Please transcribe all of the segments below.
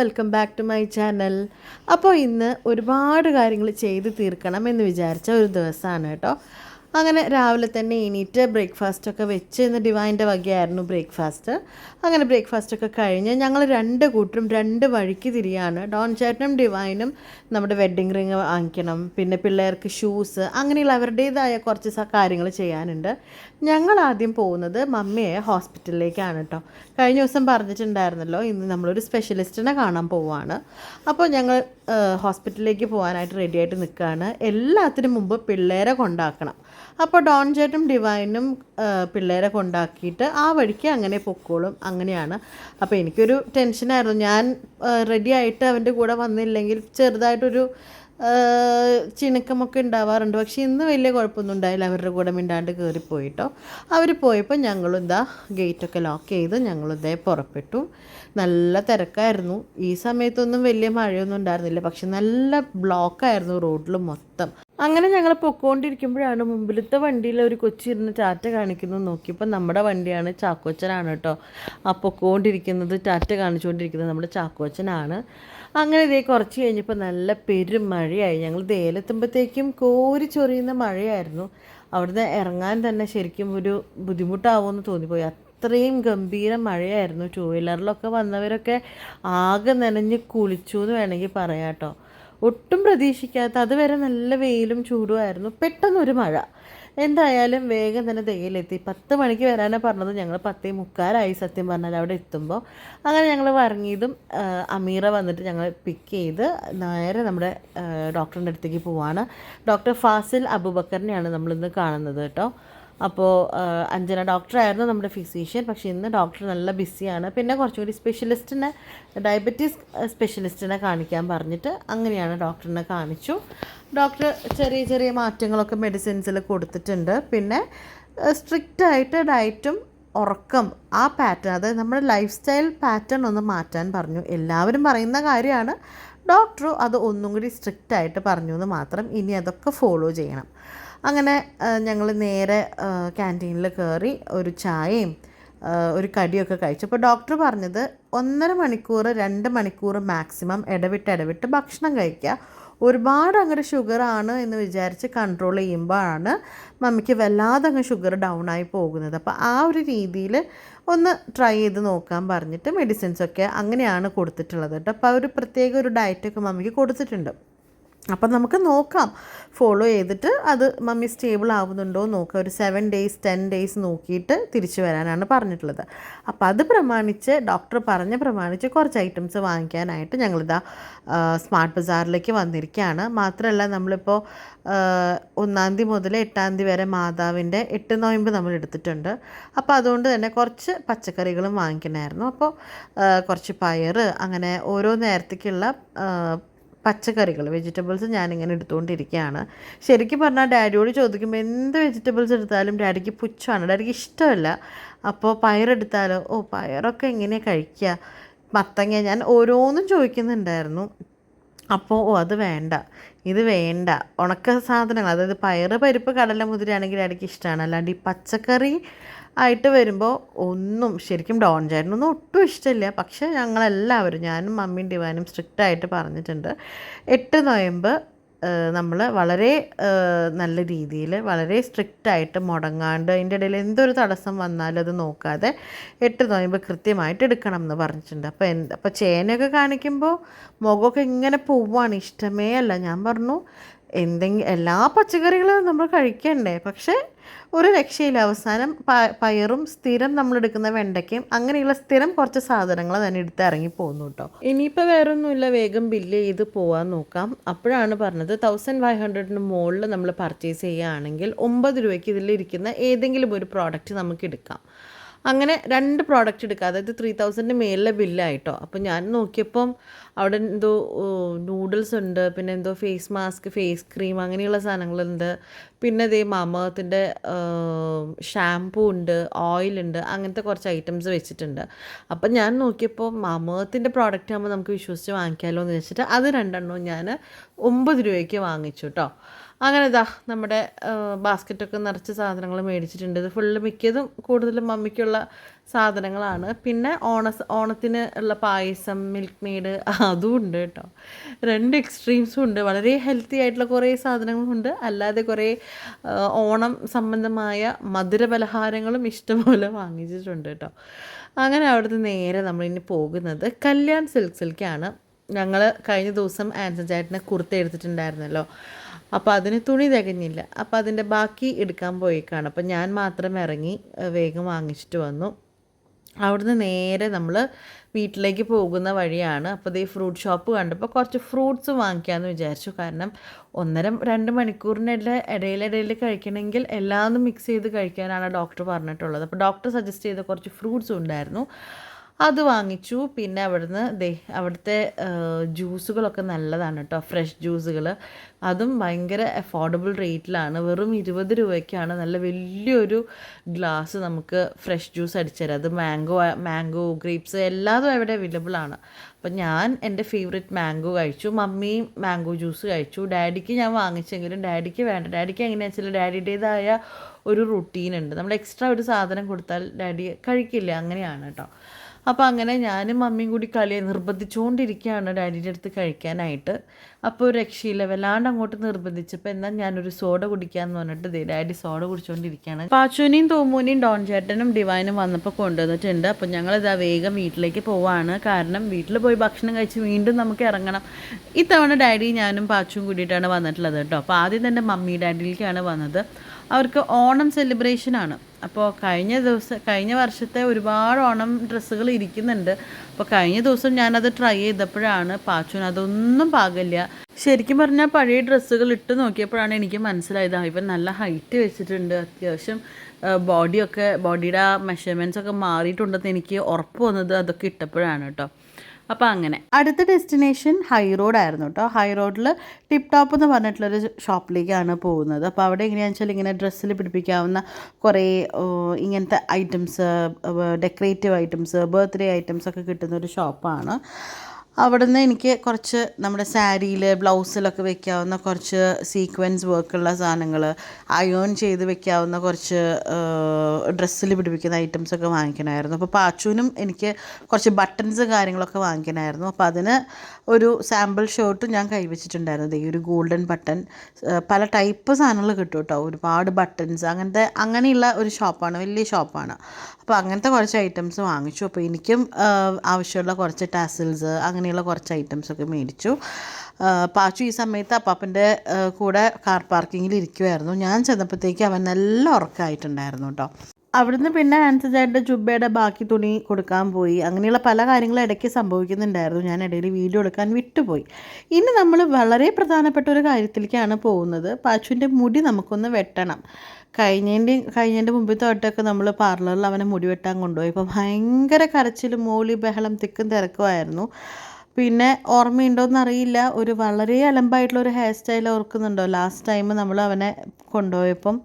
Welcome back to my channel അപ്പോൾ ഇന്ന് ഒരുപാട് കാര്യങ്ങൾ ചെയ്ത് തീർക്കണം എന്ന് വിചാരിച്ച ഒരു ദിവസമാണ് കേട്ടോ. അങ്ങനെ രാവിലെ തന്നെ എണീറ്റ് ബ്രേക്ക്ഫാസ്റ്റൊക്കെ വെച്ച് ഇന്ന് ഡിവൈന്റെ വകയായിരുന്നു ബ്രേക്ക്ഫാസ്റ്റ് അങ്ങനെ ബ്രേക്ക്ഫാസ്റ്റൊക്കെ കഴിഞ്ഞ് ഞങ്ങൾ രണ്ട് കൂട്ടരും രണ്ട് വഴിക്ക് തിരിയാണ്. ഡോൺ ചേട്ടനും ഡിവൈനും നമ്മുടെ വെഡ്ഡിങ് റിങ് വാങ്ങിക്കണം. പിന്നെ പിള്ളേർക്ക് ഷൂസ് അങ്ങനെയുള്ള അവരുടേതായ കുറച്ച് കാര്യങ്ങൾ ചെയ്യാനുണ്ട്. ഞങ്ങൾ ആദ്യം പോകുന്നത് മമ്മിയെ ഹോസ്പിറ്റലിലേക്കാണ് കേട്ടോ കഴിഞ്ഞ ദിവസം പറഞ്ഞിട്ടുണ്ടായിരുന്നല്ലോ ഇന്ന് നമ്മളൊരു സ്പെഷ്യലിസ്റ്റിനെ കാണാൻ പോവുകയാണ് അപ്പോൾ ഞങ്ങൾ ഹോസ്പിറ്റലിലേക്ക് പോകാനായിട്ട് റെഡിയായിട്ട് നിൽക്കുകയാണ് എല്ലാത്തിനും മുമ്പ് പിള്ളേരെ കൊണ്ടാക്കണം. അപ്പോൾ ഡോൺ ചേട്ടും ഡിവൈനും പിള്ളേരെ കൊണ്ടാക്കിയിട്ട് ആ വഴിക്ക് അങ്ങനെ പൊക്കോളും. അങ്ങനെയാണ്. അപ്പോൾ എനിക്കൊരു ടെൻഷനായിരുന്നു. ഞാൻ റെഡി ആയിട്ട് അവന്റെ കൂടെ വന്നില്ലെങ്കിൽ ചെറുതായിട്ടൊരു ചിണുക്കമൊക്കെ ഉണ്ടാവാറുണ്ട്. പക്ഷേ ഇന്ന് വലിയ കുഴപ്പമൊന്നും ഉണ്ടായില്ല. അവരുടെ കൂടെ മിണ്ടാണ്ട് കയറിപ്പോയിട്ടോ അവർ പോയപ്പോൾ ഞങ്ങളും ഇതാ ഗേറ്റൊക്കെ ലോക്ക് ചെയ്ത് ഞങ്ങളും ഇതേ പുറപ്പെട്ടു. നല്ല തിരക്കായിരുന്നു. ഈ സമയത്തൊന്നും വലിയ മഴയൊന്നും ഉണ്ടായിരുന്നില്ല. പക്ഷെ നല്ല ബ്ലോക്കായിരുന്നു റോഡിൽ മൊത്തം. അങ്ങനെ ഞങ്ങൾ പൊക്കോണ്ടിരിക്കുമ്പോഴാണ് മുമ്പിലത്തെ വണ്ടിയിൽ ഒരു കൊച്ചിരുന്ന് ചാറ്റ കാണിക്കുന്നു നോക്കിയപ്പോൾ നമ്മുടെ വണ്ടിയാണ് ചാക്കോച്ചനാണ് കേട്ടോ. ആ പൊക്കോണ്ടിരിക്കുന്നത് ചാറ്റ കാണിച്ചുകൊണ്ടിരിക്കുന്നത് നമ്മുടെ ചാക്കോച്ചനാണ്. അങ്ങനെ ഇതേ കുറച്ച് കഴിഞ്ഞപ്പോൾ നല്ല പെരും മഴയായി. ഞങ്ങൾ ദേലെത്തുമ്പോഴത്തേക്കും കോരി ചൊറിയുന്ന മഴയായിരുന്നു. അവിടുന്ന് ഇറങ്ങാൻ തന്നെ ശരിക്കും ഒരു ബുദ്ധിമുട്ടാവുമെന്ന് തോന്നിപ്പോയി. അത്രയും ഗംഭീര മഴയായിരുന്നു. ടൂ വീലറിലൊക്കെ വന്നവരൊക്കെ ആകെ നനഞ്ഞ് കുളിച്ചു എന്ന് വേണമെങ്കിൽ പറയാം കേട്ടോ. ഒട്ടും പ്രതീക്ഷിക്കാത്ത അതുവരെ നല്ല വെയിലും ചൂടുമായിരുന്നു. പെട്ടെന്നൊരു മഴ. എന്തായാലും വേഗം തന്നെ തേയിലെത്തി പത്ത് മണിക്ക് വരാനാണ് പറഞ്ഞത്. ഞങ്ങൾ പത്തേ മുക്കാലായി സത്യം പറഞ്ഞാൽ അവിടെ എത്തുമ്പോൾ അങ്ങനെ ഞങ്ങൾ വറങ്ങിയതും അമീറ വന്നിട്ട് ഞങ്ങൾ പിക്ക് ചെയ്ത് നേരെ നമ്മുടെ ഡോക്ടറിന്റെ അടുത്തേക്ക് പോവാണ്. ഡോക്ടർ ഫാസിൽ അബുബക്കറിനെയാണ് നമ്മളിന്ന് കാണുന്നത് കേട്ടോ. അപ്പോൾ അഞ്ജന ഡോക്ടറായിരുന്നു നമ്മുടെ ഫിസീഷ്യൻ പക്ഷേ ഇന്ന് ഡോക്ടർ നല്ല ബിസിയാണ്. പിന്നെ കുറച്ചും കൂടി സ്പെഷ്യലിസ്റ്റിനെ ഡയബറ്റീസ് സ്പെഷ്യലിസ്റ്റിനെ കാണിക്കാൻ പറഞ്ഞിട്ട് അങ്ങനെയാണ് ഡോക്ടറിനെ കാണിച്ചു. ഡോക്ടർ ചെറിയ ചെറിയ മാറ്റങ്ങളൊക്കെ മെഡിസിൻസിൽ കൊടുത്തിട്ടുണ്ട്. പിന്നെ സ്ട്രിക്റ്റായിട്ട് ഡയറ്റും ഉറക്കം ആ പാറ്റേൺ അതായത് നമ്മുടെ ലൈഫ് സ്റ്റൈൽ പാറ്റേൺ ഒന്ന് മാറ്റാൻ പറഞ്ഞു. എല്ലാവരും പറയുന്ന കാര്യമാണ് ഡോക്ടറും അത് ഒന്നും കൂടി സ്ട്രിക്റ്റായിട്ട് പറഞ്ഞു എന്ന് മാത്രം ഇനി അതൊക്കെ ഫോളോ ചെയ്യണം. അങ്ങനെ ഞങ്ങൾ നേരെ ക്യാന്റീനിൽ കയറി ഒരു ചായയും ഒരു കടിയൊക്കെ കഴിച്ചു. അപ്പോൾ ഡോക്ടർ പറഞ്ഞത് ഒന്നര മണിക്കൂർ രണ്ട് മണിക്കൂർ മാക്സിമം ഇടവിട്ട് ഇടവിട്ട് ഭക്ഷണം കഴിക്കുക. ഒരുപാട് അങ്ങോട്ട് ഷുഗറാണ് എന്ന് വിചാരിച്ച് കൺട്രോൾ ചെയ്യുമ്പോഴാണ് മമ്മിക്ക് വല്ലാതെ അങ്ങ് ഷുഗർ ഡൗൺ ആയി പോകുന്നത്. അപ്പോൾ ആ ഒരു രീതിയിൽ ഒന്ന് ട്രൈ ചെയ്ത് നോക്കാൻ പറഞ്ഞിട്ട് മെഡിസിൻസൊക്കെ അങ്ങനെയാണ് കൊടുത്തിട്ടുള്ളത് കേട്ടോ. അപ്പോൾ ഒരു പ്രത്യേക ഒരു ഡയറ്റൊക്കെ മമ്മിക്ക് കൊടുത്തിട്ടുണ്ട്. അപ്പം നമുക്ക് നോക്കാം. ഫോളോ ചെയ്തിട്ട് അത് മമ്മി സ്റ്റേബിൾ ആവുന്നുണ്ടോ എന്ന് നോക്കാം. ഒരു സെവൻ ഡേയ്സ് ടെൻ ഡേയ്സ് നോക്കിയിട്ട് തിരിച്ചു വരാനാണ് പറഞ്ഞിട്ടുള്ളത്. അപ്പോൾ അത് പ്രമാണിച്ച് ഡോക്ടർ പറഞ്ഞ പ്രമാണിച്ച് കുറച്ച് ഐറ്റംസ് വാങ്ങിക്കാനായിട്ട് ഞങ്ങളിതാ സ്മാർട്ട് ബസാറിലേക്ക് വന്നിരിക്കുകയാണ്. മാത്രമല്ല നമ്മളിപ്പോൾ ഒന്നാം തീയതി മുതൽ എട്ടാം തീയതി വരെ മാതാവിന്റെ എട്ട് നോയമ്പ് നമ്മൾ എടുത്തിട്ടുണ്ട്. അപ്പോൾ അതുകൊണ്ട് തന്നെ കുറച്ച് പച്ചക്കറികളും വാങ്ങിക്കണമായിരുന്നു. അപ്പോൾ കുറച്ച് പയർ അങ്ങനെ ഓരോ നേരത്തേക്കുള്ള പച്ചക്കറികൾ വെജിറ്റബിൾസ് ഞാനിങ്ങനെ എടുത്തുകൊണ്ടിരിക്കുകയാണ്. ശരിക്കും പറഞ്ഞാൽ ഡാഡിയോട് ചോദിക്കുമ്പോൾ എന്ത് വെജിറ്റബിൾസ് എടുത്താലും ഡാഡിക്ക് പുച്ഛമാണ്. ഡാഡിക്ക് ഇഷ്ടമല്ല. അപ്പോൾ പയറെടുത്താലോ? ഓ പയറൊക്കെ എങ്ങനെയാണ് കഴിക്കുക? മത്തങ്ങ ഞാൻ ഓരോന്നും ചോദിക്കുന്നുണ്ടായിരുന്നു. അപ്പോൾ ഓ അത് വേണ്ട ഇത് വേണ്ട ഉണക്ക സാധനങ്ങൾ അതായത് പയറ് പരിപ്പ് കടല മുതിരയാണെങ്കിൽ ഡാഡിക്ക് ഇഷ്ടമാണ്. അല്ലാണ്ട് ഈ പച്ചക്കറി ആയിട്ട് വരുമ്പോൾ ഒന്നും ശരിക്കും ഡോൺ ചേട്ടനൊന്നും ഒട്ടും ഇഷ്ടമില്ല. പക്ഷേ ഞങ്ങളെല്ലാവരും ഞാനും മമ്മിയും ഡിവാനും സ്ട്രിക്റ്റ് ആയിട്ട് പറഞ്ഞിട്ടുണ്ട്. എട്ട് നോയമ്പ് നമ്മൾ വളരെ നല്ല രീതിയിൽ വളരെ സ്ട്രിക്റ്റ് ആയിട്ട് മുടങ്ങാണ്ട് അതിന്റെ ഇടയിൽ എന്തൊരു തടസ്സം വന്നാലും അത് നോക്കാതെ എട്ട് നോയമ്പ് കൃത്യമായിട്ട് എടുക്കണം എന്ന് പറഞ്ഞിട്ടുണ്ട്. അപ്പോൾ എന്ത് അപ്പോൾ ചേനയൊക്കെ കാണിക്കുമ്പോൾ മുഖമൊക്കെ ഇങ്ങനെ പോവാണ്. ഇഷ്ടമേ അല്ല. ഞാൻ പറഞ്ഞു എന്തെങ്കിലും എല്ലാ പച്ചക്കറികളും നമ്മൾ കഴിക്കണ്ടേ. പക്ഷേ ഒരു രക്ഷയില്ല. അവസാനം പ- പയറും സ്ഥിരം നമ്മൾ എടുക്കുന്ന വെണ്ടയ്ക്കയും അങ്ങനെയുള്ള സ്ഥിരം കുറച്ച് സാധനങ്ങൾ തന്നെ എടുത്ത് ഇറങ്ങി പോകുന്നു കേട്ടോ ഇനിയിപ്പോൾ വേറെ ഒന്നുമില്ല വേഗം ബില്ല് ചെയ്ത് പോകാൻ നോക്കാം. അപ്പോഴാണ് പറഞ്ഞത് തൗസൻഡ് ഫൈവ് ഹൺഡ്രഡിന് മുകളിൽ നമ്മൾ പർച്ചേസ് ചെയ്യുകയാണെങ്കിൽ ഒമ്പത് രൂപയ്ക്ക് ഇതിലിരിക്കുന്ന ഏതെങ്കിലും ഒരു പ്രോഡക്റ്റ് നമുക്ക് എടുക്കാം. അങ്ങനെ രണ്ട് പ്രോഡക്റ്റ് എടുക്കുക. അതായത് ത്രീ തൗസൻഡിന് മേലിലെ ബില്ലായിട്ടോ അപ്പോൾ ഞാൻ നോക്കിയപ്പം അവിടെ എന്തോ നൂഡിൽസ് ഉണ്ട്. പിന്നെ എന്തോ ഫേസ് മാസ്ക് ഫേസ് ക്രീം അങ്ങനെയുള്ള സാധനങ്ങളുണ്ട്. പിന്നെ ദേ മാമത്തിന്റെ ഷാംപൂ ഉണ്ട് ഓയിലുണ്ട് അങ്ങനത്തെ കുറച്ച് ഐറ്റംസ് വെച്ചിട്ടുണ്ട്. അപ്പം ഞാൻ നോക്കിയപ്പോൾ മാമത്തിന്റെ പ്രോഡക്റ്റ് ആകുമ്പോൾ നമുക്ക് വിശ്വസിച്ച് വാങ്ങിക്കാമല്ലോ എന്ന് വെച്ചിട്ട് അത് രണ്ടെണ്ണവും ഞാൻ ഒമ്പത് രൂപയ്ക്ക് വാങ്ങിച്ചു കേട്ടോ. അങ്ങനെ ഇതാ നമ്മുടെ ബാസ്ക്കറ്റൊക്കെ നിറച്ച് സാധനങ്ങൾ മേടിച്ചിട്ടുണ്ട്. ഇത് ഫുള്ള് മിക്കതും കൂടുതലും മമ്മിക്കുള്ള സാധനങ്ങളാണ്. പിന്നെ ഓണ ഓണത്തിന് ഉള്ള പായസം മിൽക്ക് മെയ്ഡ് അതും ഉണ്ട് കേട്ടോ. രണ്ട് എക്സ്ട്രീംസും ഉണ്ട്. വളരെ ഹെൽത്തി ആയിട്ടുള്ള കുറേ സാധനങ്ങളുമുണ്ട് അല്ലാതെ കുറേ ഓണം സംബന്ധമായ മധുര പലഹാരങ്ങളും ഇഷ്ടംപോലെ വാങ്ങിച്ചിട്ടുണ്ട് കേട്ടോ. അങ്ങനെ അവിടുന്ന് നേരെ നമ്മളിനി പോകുന്നത് കല്യാൺ സിൽക്ക് സിൽക്കാണ് ഞങ്ങൾ കഴിഞ്ഞ ദിവസം ആൻസൺ ചേട്ടനെ കുർത്ത എടുത്തിട്ടുണ്ടായിരുന്നല്ലോ. അപ്പോൾ അതിന് തുണി തികഞ്ഞില്ല. അപ്പോൾ അതിന്റെ ബാക്കി എടുക്കാൻ പോയേക്കാണ്. അപ്പോൾ ഞാൻ മാത്രം ഇറങ്ങി വേഗം വാങ്ങിച്ചിട്ട് വന്നു. അവിടുന്ന് നേരെ നമ്മൾ വീട്ടിലേക്ക് പോകുന്ന വഴിയാണ്. അപ്പോൾ ഈ ഫ്രൂട്ട് ഷോപ്പ് കണ്ടപ്പോൾ കുറച്ച് ഫ്രൂട്ട്സ് വാങ്ങിക്കാമെന്ന് വിചാരിച്ചു. കാരണം ഒന്നര രണ്ട് മണിക്കൂറിനിടെ ഇടയിലിടയിൽ കഴിക്കണമെങ്കിൽ എല്ലാം മിക്സ് ചെയ്ത് കഴിക്കാനാണ് ഡോക്ടർ പറഞ്ഞിട്ടുള്ളത്. അപ്പോൾ ഡോക്ടർ സജസ്റ്റ് ചെയ്ത കുറച്ച് ഫ്രൂട്ട്സ് ഉണ്ടായിരുന്നു. അത് വാങ്ങിച്ചു. പിന്നെ അവിടുന്ന് ദേ അവിടുത്തെ ജ്യൂസുകളൊക്കെ നല്ലതാണ് കേട്ടോ ഫ്രഷ് ജ്യൂസുകൾ അതും ഭയങ്കര അഫോർഡബിൾ റേറ്റിലാണ് വെറും ഇരുപത് രൂപയ്ക്കാണ് നല്ല വലിയൊരു ഗ്ലാസ് നമുക്ക് ഫ്രഷ് ജ്യൂസ് അടിച്ചു തരാം അത് മാംഗോ മാംഗോ ഗ്രേപ്സ് എല്ലാതും അവിടെ അവൈലബിൾ ആണ്. അപ്പം ഞാൻ എന്റെ ഫേവറേറ്റ് മാംഗോ കഴിച്ചു. മമ്മിയും മാംഗോ ജ്യൂസ് കഴിച്ചു. ഡാഡിക്ക് ഞാൻ വാങ്ങിച്ചെങ്കിലും ഡാഡിക്ക് വേണ്ട. ഡാഡിക്ക് എങ്ങനെയാണെന്ന് വെച്ചാൽ ഡാഡിയുടേതായ ഒരു റുട്ടീൻ ഉണ്ട്. നമ്മൾ എക്സ്ട്രാ ഒരു സാധനം കൊടുത്താൽ ഡാഡി കഴിക്കില്ല. അങ്ങനെയാണ് കേട്ടോ അപ്പോൾ അങ്ങനെ ഞാനും മമ്മിയും കൂടി കളിയെ നിർബന്ധിച്ചുകൊണ്ടിരിക്കുകയാണ് ഡാഡിന്റെ അടുത്ത് കഴിക്കാനായിട്ട്. അപ്പോൾ രക്ഷയില്ല. വല്ലാണ്ട് അങ്ങോട്ട് നിർബന്ധിച്ചപ്പോൾ എന്നാൽ ഞാനൊരു സോഡ കുടിക്കാമെന്ന് പറഞ്ഞിട്ട് ഡാഡി സോഡ കുടിച്ചുകൊണ്ടിരിക്കുകയാണ് പാച്ചുവിനെയും തോമൂനെയും ഡോൺ ചേട്ടനും ഡിവൈനും വന്നപ്പോൾ കൊണ്ടുവന്നിട്ടുണ്ട്. അപ്പോൾ ഞങ്ങളിതാ വേഗം വീട്ടിലേക്ക് പോവാണ്. കാരണം വീട്ടിൽ പോയി ഭക്ഷണം കഴിച്ച് വീണ്ടും നമുക്ക് ഇറങ്ങണം. ഇത്തവണ ഡാഡി ഞാനും പാച്ചുവും കൂടിയിട്ടാണ് വന്നിട്ടുള്ളത് കേട്ടോ. അപ്പോൾ ആദ്യം തന്നെ മമ്മി ഡാഡിയിലേക്കാണ് വന്നത്. അവർക്ക് ഓണം സെലിബ്രേഷനാണ്. അപ്പോൾ കഴിഞ്ഞ ദിവസം കഴിഞ്ഞ വർഷത്തെ ഒരുപാട് ഓണം ഡ്രസ്സുകൾ ഇരിക്കുന്നുണ്ട്. അപ്പോൾ കഴിഞ്ഞ ദിവസം ഞാനത് ട്രൈ ചെയ്തപ്പോഴാണ് പാച്ചുവിന് അതൊന്നും പാകില്ല ശരിക്കും പറഞ്ഞാൽ പഴയ ഡ്രസ്സുകൾ ഇട്ട് നോക്കിയപ്പോഴാണ് എനിക്ക് മനസ്സിലായത്. ഇവൻ നല്ല ഹൈറ്റ് വെച്ചിട്ടുണ്ട്. അത്യാവശ്യം ബോഡിയൊക്കെ ബോഡിയുടെ മെഷർമെന്റ്സ് ഒക്കെ മാറിയിട്ടുണ്ടെന്ന് എനിക്ക് ഉറപ്പ് വന്നത് അതൊക്കെ ഇട്ടപ്പോഴാണ് കേട്ടോ. അപ്പോൾ അങ്ങനെ. അടുത്ത ഡെസ്റ്റിനേഷൻ ഹൈ റോഡ് ആയിരുന്നു കേട്ടോ ഹൈ റോഡിൽ ടിപ് ടോപ്പ് എന്ന് പറഞ്ഞിട്ടുള്ളൊരു ഷോപ്പിലേക്കാണ് പോകുന്നത്. അപ്പോൾ അവിടെ എങ്ങനെയാണെന്ന് വെച്ചാൽ ഇങ്ങനെ ഡ്രസ്സിൽ പിടിപ്പിക്കാവുന്ന കുറേ ഇങ്ങനത്തെ items decorative items birthday items ഒക്കെ കിട്ടുന്ന ഒരു ഷോപ്പാണ് അവിടുന്ന് എനിക്ക് കുറച്ച് നമ്മുടെ സാരിയിൽ ബ്ലൗസിലൊക്കെ വെക്കാവുന്ന കുറച്ച് സീക്വൻസ് വർക്കുള്ള സാധനങ്ങൾ അയോൺ ചെയ്ത് വെക്കാവുന്ന കുറച്ച് ഡ്രസ്സിൽ പിടിപ്പിക്കുന്ന ഐറ്റംസൊക്കെ വാങ്ങിക്കണമായിരുന്നു. അപ്പോൾ പാച്ചുവിനും എനിക്ക് കുറച്ച് ബട്ടൺസ് കാര്യങ്ങളൊക്കെ വാങ്ങിക്കണമായിരുന്നു. അപ്പോൾ അതിന് ഒരു സാമ്പിൾ ഷർട്ടും ഞാൻ കൈവച്ചിട്ടുണ്ടായിരുന്നു. ഈ ഒരു ഗോൾഡൻ ബട്ടൺ പല ടൈപ്പ് സാധനങ്ങൾ കിട്ടും കേട്ടോ ഒരുപാട് ബട്ടൺസ് അങ്ങനത്തെ അങ്ങനെയുള്ള ഒരു ഷോപ്പാണ് വലിയ ഷോപ്പാണ് അപ്പോൾ അങ്ങനത്തെ കുറച്ച് ഐറ്റംസ് വാങ്ങിച്ചു. അപ്പോൾ എനിക്കും ആവശ്യമുള്ള കുറച്ച് ടാസിൽസ് അങ്ങനെയുള്ള കുറച്ച് ഐറ്റംസൊക്കെ മേടിച്ചു. പാച്ചു ഈ സമയത്ത് അപ്പാപ്പന്റെ കൂടെ കാർ പാർക്കിങ്ങിൽ ഇരിക്കുമായിരുന്നു ഞാൻ ചെന്നപ്പോഴത്തേക്ക് അവൻ നല്ല ഉറക്കമായിട്ടുണ്ടായിരുന്നു കേട്ടോ അവിടുന്ന് പിന്നെ ആൻസജായിട്ട് ജുബയുടെ ബാക്കി തുണി കൊടുക്കാൻ പോയി. അങ്ങനെയുള്ള പല കാര്യങ്ങളും ഇടയ്ക്ക് സംഭവിക്കുന്നുണ്ടായിരുന്നു. ഞാൻ ഇടയിൽ വീഡിയോ എടുക്കാൻ വിട്ടുപോയി. ഇനി നമ്മൾ വളരെ പ്രധാനപ്പെട്ട ഒരു കാര്യത്തിലേക്കാണ് പോകുന്നത്. പാച്ചുവിന്റെ മുടി നമുക്കൊന്ന് വെട്ടണം. കഴിഞ്ഞതിന്റെ കഴിഞ്ഞതിന്റെ മുമ്പിൽ തൊട്ടൊക്കെ നമ്മൾ പാർലറിൽ അവനെ മുടി വെട്ടാൻ കൊണ്ടുപോയി. ഇപ്പോൾ ഭയങ്കര കരച്ചിലും മോളി ബഹളം തിക്കും തിരക്കുമായിരുന്നു പിന്നെ ഓർമ്മയുണ്ടോയെന്ന് അറിയില്ല ഒരു വളരെ അലമ്പായിട്ടുള്ള ഒരു ഹെയർ സ്റ്റൈൽ ഓർക്കുന്നുണ്ടോ. ലാസ്റ്റ് ടൈം നമ്മൾ അവനെ കൊണ്ടുപോയപ്പം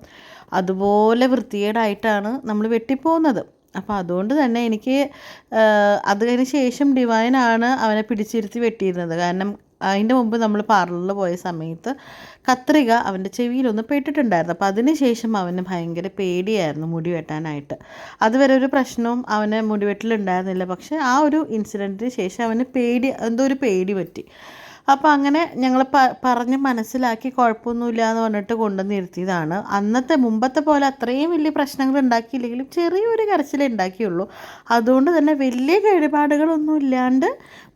അതുപോലെ വൃത്തികേടായിട്ടാണ് നമ്മൾ വെട്ടിപ്പോകുന്നത് അപ്പോൾ അതുകൊണ്ട് തന്നെ എനിക്ക് അതിന് ശേഷം ഡിവൈനാണ് അവനെ പിടിച്ചിരുത്തി വെട്ടിയിരുന്നത്. കാരണം അതിന്റെ മുമ്പ് നമ്മൾ പാർലറിൽ പോയ സമയത്ത് കത്രിക അവന്റെ ചെവിയിലൊന്ന് പെട്ടിട്ടുണ്ടായിരുന്നു. അപ്പോൾ അതിന് ശേഷം അവന് ഭയങ്കര പേടിയായിരുന്നു മുടി വെട്ടാനായിട്ട്. അതുവരെ ഒരു പ്രശ്നവും അവന് മുടി വെട്ടലുണ്ടായിരുന്നില്ല. പക്ഷേ ആ ഒരു ഇൻസിഡന്റിന് ശേഷം അവന് പേടി എന്തോ ഒരു പേടി പറ്റി. അപ്പോൾ അങ്ങനെ ഞങ്ങൾ പ പറഞ്ഞ് മനസ്സിലാക്കി കുഴപ്പമൊന്നുമില്ല എന്ന് പറഞ്ഞിട്ട് കൊണ്ടുവന്ന് ഇരുത്തിയതാണ് അന്നത്തെ മുമ്പത്തെ പോലെ അത്രയും വലിയ പ്രശ്നങ്ങൾ ഉണ്ടാക്കിയില്ലെങ്കിലും ചെറിയൊരു കരച്ചിലേ ഉണ്ടാക്കിയുള്ളൂ. അതുകൊണ്ട് തന്നെ വലിയ കേടുപാടുകളൊന്നും ഇല്ലാണ്ട്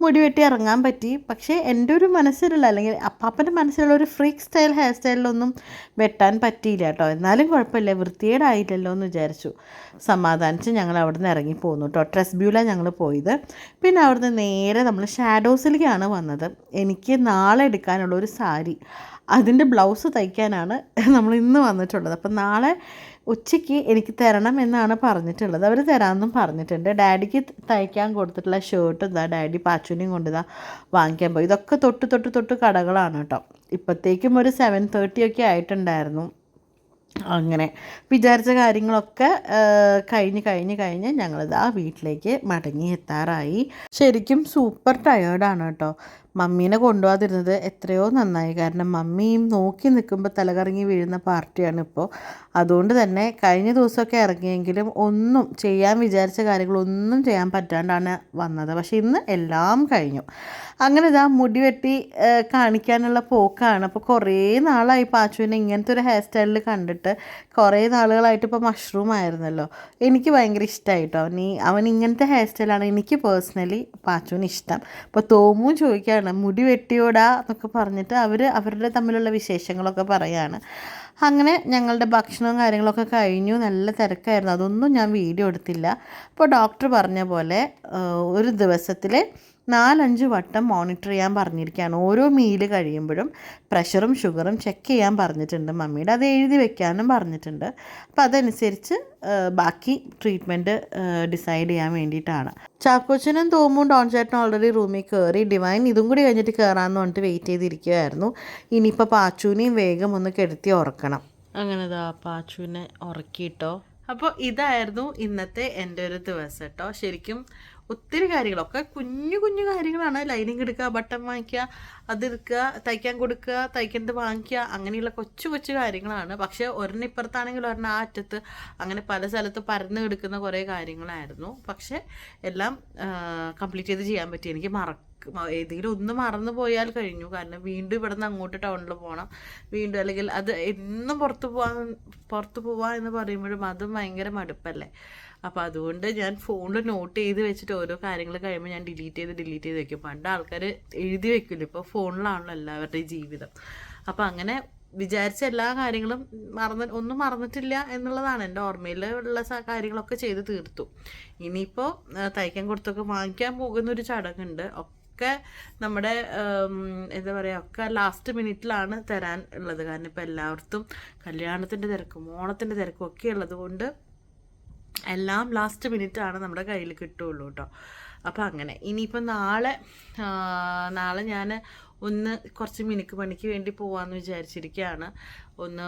മുടി വെട്ടി ഇറങ്ങാൻ പറ്റി. പക്ഷേ എന്റെ ഒരു മനസ്സിലുള്ള അല്ലെങ്കിൽ അപ്പാപ്പന്റെ മനസ്സിലുള്ള ഒരു ഫ്രീക്ക് സ്റ്റൈൽ ഹെയർ സ്റ്റൈലിലൊന്നും വെട്ടാൻ പറ്റിയില്ല കേട്ടോ. എന്നാലും കുഴപ്പമില്ല വൃത്തികേടായില്ലല്ലോ എന്ന് വിചാരിച്ചു. സമാധാനിച്ച് ഞങ്ങൾ അവിടെ നിന്ന് ഇറങ്ങി പോന്നു കേട്ടോ. ട്രെസ്ബ്യൂല ഞങ്ങൾ പോയത്. പിന്നെ അവിടുന്ന് നേരെ നമ്മൾ ഷാഡോസിലേക്കാണ് വന്നത്. എനിക്ക് നാളെ എടുക്കാനുള്ള ഒരു സാരി. അതിന്റെ ബ്ലൗസ് തയ്ക്കാനാണ് നമ്മൾ ഇന്ന് വന്നിട്ടുള്ളത്. അപ്പം നാളെ ഉച്ചയ്ക്ക് എനിക്ക് തരണം എന്നാണ് പറഞ്ഞിട്ടുള്ളത്. അവർ തരാമെന്നും പറഞ്ഞിട്ടുണ്ട്. ഡാഡിക്ക് തയ്ക്കാൻ കൊടുത്തിട്ടുള്ള ഷർട്ട് ഇതാ ഡാഡി പാച്ചുവിനെയും കൊണ്ട് ഇതാ വാങ്ങിക്കാൻ പോയി. ഇതൊക്കെ തൊട്ട് തൊട്ട് തൊട്ട് കടകളാണ് കേട്ടോ. ഇപ്പോഴത്തേക്കും ഒരു സെവൻ തേർട്ടി ഒക്കെ ആയിട്ടുണ്ടായിരുന്നു. അങ്ങനെ വിചാരിച്ച കാര്യങ്ങളൊക്കെ കഴിഞ്ഞ് കഴിഞ്ഞ് കഴിഞ്ഞ് ഞങ്ങളിതാ വീട്ടിലേക്ക് മടങ്ങി എത്താറായി. ശരിക്കും സൂപ്പർ ടയേർഡാണ് കേട്ടോ. മമ്മീനെ കൊണ്ടുപോകാതിരുന്നത് എത്രയോ നന്നായി. കാരണം മമ്മിയും നോക്കി നിൽക്കുമ്പോൾ തലകറങ്ങി വീഴുന്ന പാർട്ടിയാണ് ഇപ്പോൾ അതുകൊണ്ട് തന്നെ കഴിഞ്ഞ ദിവസമൊക്കെ ഇറങ്ങിയെങ്കിലും ഒന്നും ചെയ്യാൻ വിചാരിച്ച കാര്യങ്ങളൊന്നും ചെയ്യാൻ പറ്റാണ്ടാണ് വന്നത്. പക്ഷേ ഇന്ന് എല്ലാം കഴിഞ്ഞു. അങ്ങനെ ഇതാ മുടി വെട്ടി കാണിക്കാനുള്ള പോക്കാണ്. അപ്പോൾ കുറേ നാളായി പാച്ചുവിനെ ഇങ്ങനത്തെ ഒരു ഹെയർ സ്റ്റൈലിൽ കണ്ടിട്ട് കുറേ നാളുകളായിട്ട് ഇപ്പോൾ മഷ്റൂം ആയിരുന്നല്ലോ. എനിക്ക് ഭയങ്കര ഇഷ്ടമായിട്ടോ നീ അവൻ ഇങ്ങനത്തെ ഹെയർ സ്റ്റൈലാണ് എനിക്ക് പേഴ്സണലി പാച്ചുവിന് ഇഷ്ടം. അപ്പോൾ തോമു ചോദിക്കുകയാണ് മുടി വെട്ടിയോടാ എന്നൊക്കെ പറഞ്ഞിട്ട് അവർ അവരുടെ തമ്മിലുള്ള വിശേഷങ്ങളൊക്കെ പറയാണ്. അങ്ങനെ ഞങ്ങളുടെ ഭക്ഷണവും കാര്യങ്ങളൊക്കെ കഴിഞ്ഞു. നല്ല തിരക്കായിരുന്നു. അതൊന്നും ഞാൻ വീഡിയോ എടുത്തില്ല. അപ്പോൾ ഡോക്ടർ പറഞ്ഞ പോലെ ഒരു ദിവസത്തിൽ നാലഞ്ച് വട്ടം മോണിറ്റർ ചെയ്യാൻ പറഞ്ഞിരിക്കുകയാണ്. ഓരോ മീൽ കഴിയുമ്പോഴും പ്രഷറും ഷുഗറും ചെക്ക് ചെയ്യാൻ പറഞ്ഞിട്ടുണ്ട് മമ്മിയുടെ. അത് എഴുതി വെക്കാനും പറഞ്ഞിട്ടുണ്ട്. അപ്പോൾ അതനുസരിച്ച് ബാക്കി ട്രീറ്റ്മെന്റ് ഡിസൈഡ് ചെയ്യാൻ വേണ്ടിയിട്ടാണ്. ചാക്കോച്ചനും തോമും ഡോൺ ചേട്ടനും ഓൾറെഡി റൂമിൽ കയറി ഡിവൈൻ ഇതും കൂടി കഴിഞ്ഞിട്ട് കയറാമെന്ന് പറഞ്ഞിട്ട് വെയിറ്റ് ചെയ്തിരിക്കുകയായിരുന്നു. ഇനിയിപ്പോൾ പാച്ചുവിനെയും വേഗം ഒന്ന് കെടുത്തി ഉറക്കണം. അങ്ങനെ പാച്ചൂനെ പാച്ചുവിനെ ഉറക്കിയിട്ടോ. അപ്പോൾ ഇതായിരുന്നു ഇന്നത്തെ എന്റെ ഒരു ദിവസം കേട്ടോ. ശരിക്കും ഒത്തിരി കാര്യങ്ങളൊക്കെ കുഞ്ഞു കുഞ്ഞു കാര്യങ്ങളാണ്. ലൈനിങ് എടുക്കുക ബട്ടൺ വാങ്ങിക്കുക അതെടുക്കുക തയ്ക്കാൻ കൊടുക്കുക തയ്ക്കുന്നത് വാങ്ങിക്കുക അങ്ങനെയുള്ള കൊച്ചു കൊച്ചു കാര്യങ്ങളാണ്. പക്ഷേ ഒരെണ്ണം ഇപ്പുറത്താണെങ്കിൽ ഒരെണ്ണം ആ അറ്റത്ത് അങ്ങനെ പല സ്ഥലത്ത് പരന്ന് കിടക്കുന്ന കുറേ കാര്യങ്ങളായിരുന്നു. പക്ഷേ എല്ലാം കംപ്ലീറ്റ് ചെയ്ത് ചെയ്യാൻ പറ്റി. എനിക്ക് മറ ഏതെങ്കിലും ഒന്ന് മറന്നു പോയാൽ കഴിഞ്ഞു. കാരണം വീണ്ടും ഇവിടെ നിന്ന് അങ്ങോട്ട് ടൗണിൽ പോകണം വീണ്ടും അല്ലെങ്കിൽ അത് എന്നും പുറത്ത് പോവാൻ പുറത്ത് പോവാ എന്ന് പറയുമ്പോഴും അതും ഭയങ്കര മടുപ്പല്ലേ? അപ്പോൾ അതുകൊണ്ട് ഞാൻ ഫോണിൽ നോട്ട് ചെയ്ത് വെച്ചിട്ട് ഓരോ കാര്യങ്ങൾ കഴിയുമ്പോൾ ഞാൻ ഡിലീറ്റ് ചെയ്ത് ഡിലീറ്റ് ചെയ്ത് വെക്കും. പണ്ട് ആൾക്കാർ എഴുതി വെക്കില്ല? ഇപ്പോൾ ഫോണിലാണല്ലോ എല്ലാവരുടെയും ജീവിതം. അപ്പോൾ അങ്ങനെ വിചാരിച്ച എല്ലാ കാര്യങ്ങളും മറന്ന് ഒന്നും മറന്നിട്ടില്ല എന്നുള്ളതാണ്. എന്റെ ഓർമ്മയിൽ ഉള്ള കാര്യങ്ങളൊക്കെ ചെയ്ത് തീർത്തു. ഇനിയിപ്പോൾ തയ്ക്കാൻ കൊടുത്തൊക്കെ വാങ്ങിക്കാൻ പോകുന്ന ഒരു ചടങ്ങുണ്ട്. ഒക്കെ നമ്മുടെ എന്താ പറയുക ഒക്കെ ലാസ്റ്റ് മിനിറ്റിലാണ് തരാൻ ഉള്ളത്. കാരണം ഇപ്പോൾ എല്ലായിടത്തും കല്യാണത്തിന്റെ തിരക്കും ഓണത്തിന്റെ തിരക്കും ഒക്കെ ഉള്ളത് കൊണ്ട് എല്ലാം ലാസ്റ്റ് മിനിറ്റ് ആണ് നമ്മുടെ കയ്യിൽ കിട്ടുള്ളൂ കേട്ടോ. അപ്പോൾ അങ്ങനെ ഇനിയിപ്പോൾ നാളെ നാളെ ഞാൻ ഒന്ന് കുറച്ച് മിനുക്ക് പണിക്ക് വേണ്ടി പോകാമെന്ന് വിചാരിച്ചിരിക്കുകയാണ് ഒന്ന്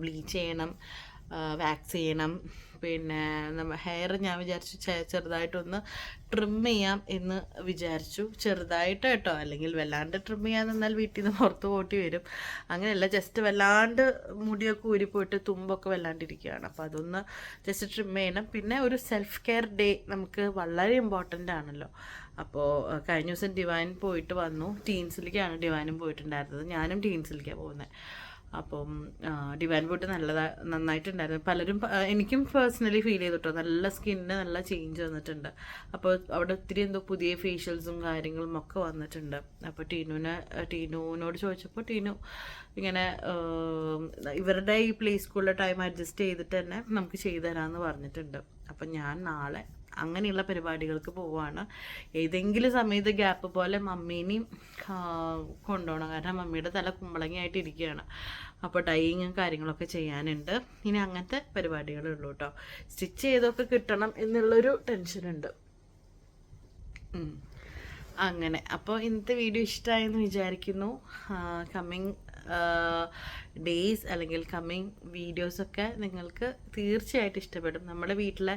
ബ്ലീച്ച് ചെയ്യണം വാക്സ് ചെയ്യണം പിന്നെ നമ്മ ഹെയർ ഞാൻ വിചാരിച്ചു ചെറുതായിട്ടൊന്ന് ട്രിം ചെയ്യാം എന്ന് വിചാരിച്ചു. ചെറുതായിട്ട് കേട്ടോ അല്ലെങ്കിൽ വല്ലാണ്ട് ട്രിം ചെയ്യാൻ നിന്നാൽ വീട്ടിൽ നിന്ന് പുറത്ത് പോട്ടി വരും. അങ്ങനെയല്ല ജസ്റ്റ് വല്ലാണ്ട് മുടിയൊക്കെ ഊരിപ്പോയിട്ട് തുമ്പൊക്കെ വല്ലാണ്ടിരിക്കുകയാണ്. അപ്പോൾ അതൊന്ന് ജസ്റ്റ് ട്രിം ചെയ്യണം. പിന്നെ ഒരു സെൽഫ് കെയർ ഡേ നമുക്ക് വളരെ ഇമ്പോർട്ടന്റ് ആണല്ലോ. അപ്പോൾ കഴിഞ്ഞ ദിവസം ഡിവൈൻ പോയിട്ട് വന്നു. ടീൻസിലേക്കാണ് ഡിവൈനും പോയിട്ടുണ്ടായിരുന്നത്. ഞാനും ടീൻസിലേക്കാണ് പോകുന്നത് അപ്പം ഡിവൈൻ ബോട്ട് നല്ലതാ നന്നായിട്ടുണ്ടായിരുന്നു. പലരും എനിക്കും പേഴ്സണലി ഫീൽ ചെയ്തിട്ടോ നല്ല സ്കിന്നിന് നല്ല ചേഞ്ച് വന്നിട്ടുണ്ട്. അപ്പോൾ അവിടെ ഒത്തിരി എന്തോ പുതിയ ഫേഷ്യൽസും കാര്യങ്ങളും ഒക്കെ വന്നിട്ടുണ്ട്. അപ്പോൾ ടീനുവിനെ ടീനുവിനോട് ചോദിച്ചപ്പോൾ ടീനു ഇങ്ങനെ ഇവരുടെ ഈ പ്ലേ സ്കൂളിലെ ടൈം അഡ്ജസ്റ്റ് ചെയ്തിട്ട് തന്നെ നമുക്ക് ചെയ്തു തരാമെന്ന് പറഞ്ഞിട്ടുണ്ട്. അപ്പം ഞാൻ നാളെ അങ്ങനെയുള്ള പരിപാടികൾക്ക് പോവാണ്. ഏതെങ്കിലും സമയത്ത് ഗ്യാപ്പ് പോലെ മമ്മീനെയും കൊണ്ടുപോകണം കാരണം മമ്മിയുടെ തല കുമ്പളങ്ങയായിട്ട് ഇരിക്കുകയാണ് അപ്പോൾ ഡൈയിങ്ങും കാര്യങ്ങളൊക്കെ ചെയ്യാനുണ്ട്. ഇനി അങ്ങനത്തെ പരിപാടികളേ ഉള്ളൂ കേട്ടോ സ്റ്റിച്ച് ചെയ്തൊക്കെ കിട്ടണം എന്നുള്ളൊരു ടെൻഷനുണ്ട്. അങ്ങനെ. അപ്പോൾ ഇന്നത്തെ വീഡിയോ ഇഷ്ടമായെന്ന് വിചാരിക്കുന്നു. കമ്മിങ് ഡേയ്സ് അല്ലെങ്കിൽ കമ്മിങ് വീഡിയോസൊക്കെ നിങ്ങൾക്ക് തീർച്ചയായിട്ടും ഇഷ്ടപ്പെടും. നമ്മുടെ വീട്ടിലെ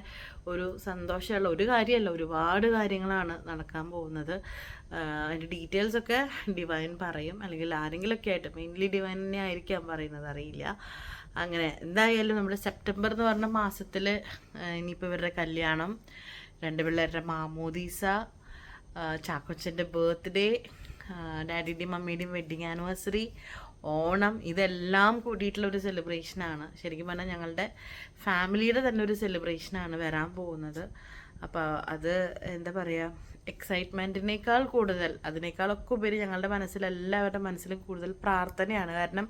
ഒരു സന്തോഷമുള്ള ഒരു കാര്യമല്ല ഒരുപാട് കാര്യങ്ങളാണ് നടക്കാൻ പോകുന്നത്. അതിന്റെ ഡീറ്റെയിൽസൊക്കെ ഡിവൈൻ പറയും. അല്ലെങ്കിൽ ആരെങ്കിലുമൊക്കെ ആയിട്ട് മെയിൻലി ഡിവൈൻ തന്നെ ആയിരിക്കാം പറയുന്നത് അറിയില്ല. അങ്ങനെ എന്തായാലും നമ്മുടെ സെപ്റ്റംബർ എന്ന് പറഞ്ഞ മാസത്തിൽ ഇനിയിപ്പോൾ ഇവരുടെ കല്യാണം രണ്ട് പിള്ളേരുടെ മാമോദീസ ചാക്കോച്ചന്റെ ബർത്ത്ഡേ ഡാഡിയുടെയും മമ്മിയുടെയും വെഡ്ഡിങ് ആനിവേഴ്സറി ഓണം ഇതെല്ലാം കൂടിയിട്ടുള്ള ഒരു സെലിബ്രേഷനാണ് ശരിക്കും പറഞ്ഞാൽ ഞങ്ങളുടെ ഫാമിലിയുടെ തന്നെ ഒരു സെലിബ്രേഷനാണ് വരാൻ പോകുന്നത്. അപ്പോൾ അത് എന്താ പറയുക എക്സൈറ്റ്മെന്റിനേക്കാൾ കൂടുതൽ അതിനേക്കാളൊക്കെ ഉപരി ഞങ്ങളുടെ മനസ്സിൽ എല്ലാവരുടെ മനസ്സിലും കൂടുതൽ പ്രാർത്ഥനയാണ്. കാരണം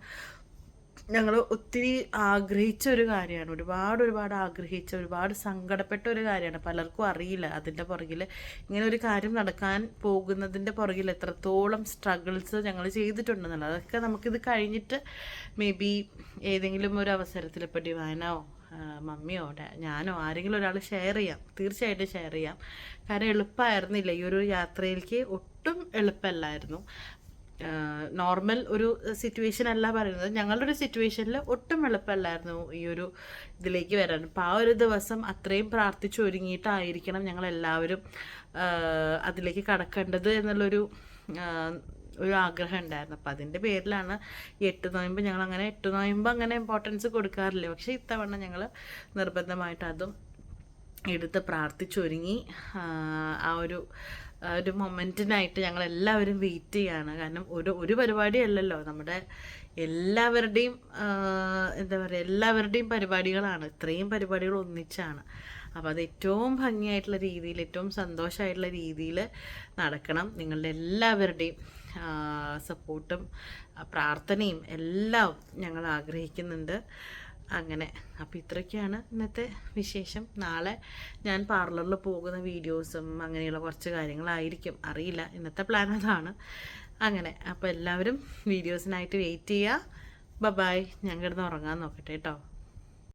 ഞങ്ങൾ ഒത്തിരി ആഗ്രഹിച്ച ഒരു കാര്യമാണ്. ഒരുപാട് ഒരുപാട് ആഗ്രഹിച്ച ഒരുപാട് സങ്കടപ്പെട്ട ഒരു കാര്യമാണ്. പലർക്കും അറിയില്ല. അതിന്റെ പുറകിൽ ഇങ്ങനെ ഒരു കാര്യം നടക്കാൻ പോകുന്നതിന്റെ പുറകിൽ എത്രത്തോളം സ്ട്രഗിൾസ് ഞങ്ങൾ ചെയ്തിട്ടുണ്ടെന്നുള്ളത്. അതൊക്കെ നമുക്കിത് കഴിഞ്ഞിട്ട് മേ ബി ഏതെങ്കിലും ഒരു അവസരത്തിൽ ഇപ്പോൾ ഡിവാനോ മമ്മിയോ ഞാനോ ആരെങ്കിലും ഒരാൾ ഷെയർ ചെയ്യാം. തീർച്ചയായിട്ടും ഷെയർ ചെയ്യാം. കാരണം എളുപ്പമായിരുന്നില്ല ഈ ഒരു യാത്രയിലേക്ക് ഒട്ടും എളുപ്പമല്ലായിരുന്നു. നോർമൽ ഒരു സിറ്റുവേഷൻ അല്ല പറയുന്നത്. ഞങ്ങളുടെ ഒരു സിറ്റുവേഷനിൽ ഒട്ടും എളുപ്പമല്ലായിരുന്നു ഈ ഒരു ഇതിലേക്ക് വരാൻ. അപ്പം ആ ഒരു ദിവസം അത്രയും പ്രാർത്ഥിച്ചു ഒരുങ്ങിയിട്ടായിരിക്കണം ഞങ്ങൾ എല്ലാവരും അതിലേക്ക് കടക്കേണ്ടത് എന്നുള്ളൊരു ഒരു ആഗ്രഹം ഉണ്ടായിരുന്നു. അപ്പം അതിന്റെ പേരിലാണ് ഈ എട്ട് നോയമ്പ് ഞങ്ങൾ അങ്ങനെ എട്ട് നോയമ്പ് അങ്ങനെ ഇമ്പോർട്ടൻസ് കൊടുക്കാറില്ല? പക്ഷേ ഇത്തവണ ഞങ്ങൾ നിർബന്ധമായിട്ട് അതും എടുത്ത് പ്രാർത്ഥിച്ചൊരുങ്ങി ആ, ഒരു ഒരു മൊമെന്റിനായിട്ട് ഞങ്ങൾ എല്ലാവരും വെയിറ്റ് ചെയ്യാണ്. കാരണം ഒരു ഒരു പരിപാടി അല്ലല്ലോ നമ്മുടെ എല്ലാവരുടെയും എന്താ പറയുക എല്ലാവരുടെയും പരിപാടികളാണ്. ഇത്രയും പരിപാടികൾ ഒന്നിച്ചാണ്. അപ്പോൾ അത് ഏറ്റവും ഭംഗിയായിട്ടുള്ള രീതിയിൽ ഏറ്റവും സന്തോഷമായിട്ടുള്ള രീതിയിൽ നടക്കണം. നിങ്ങളുടെ എല്ലാവരുടെയും സപ്പോർട്ടും പ്രാർത്ഥനയും എല്ലാം ഞങ്ങൾ ആഗ്രഹിക്കുന്നുണ്ട്. അങ്ങനെ. അപ്പോൾ ഇത്രയൊക്കെയാണ് ഇന്നത്തെ വിശേഷം. നാളെ ഞാൻ പാർലറിൽ പോകുന്ന വീഡിയോസും അങ്ങനെയുള്ള കുറച്ച് കാര്യങ്ങളായിരിക്കും. അറിയില്ല. ഇന്നത്തെ പ്ലാൻ അതാണ്. അങ്ങനെ. അപ്പോൾ എല്ലാവരും വീഡിയോസിനായിട്ട് വെയിറ്റ് ചെയ്യുക. ബ ബായ് ഞാൻ കിടന്ന് ഉറങ്ങാൻ നോക്കട്ടെ കേട്ടോ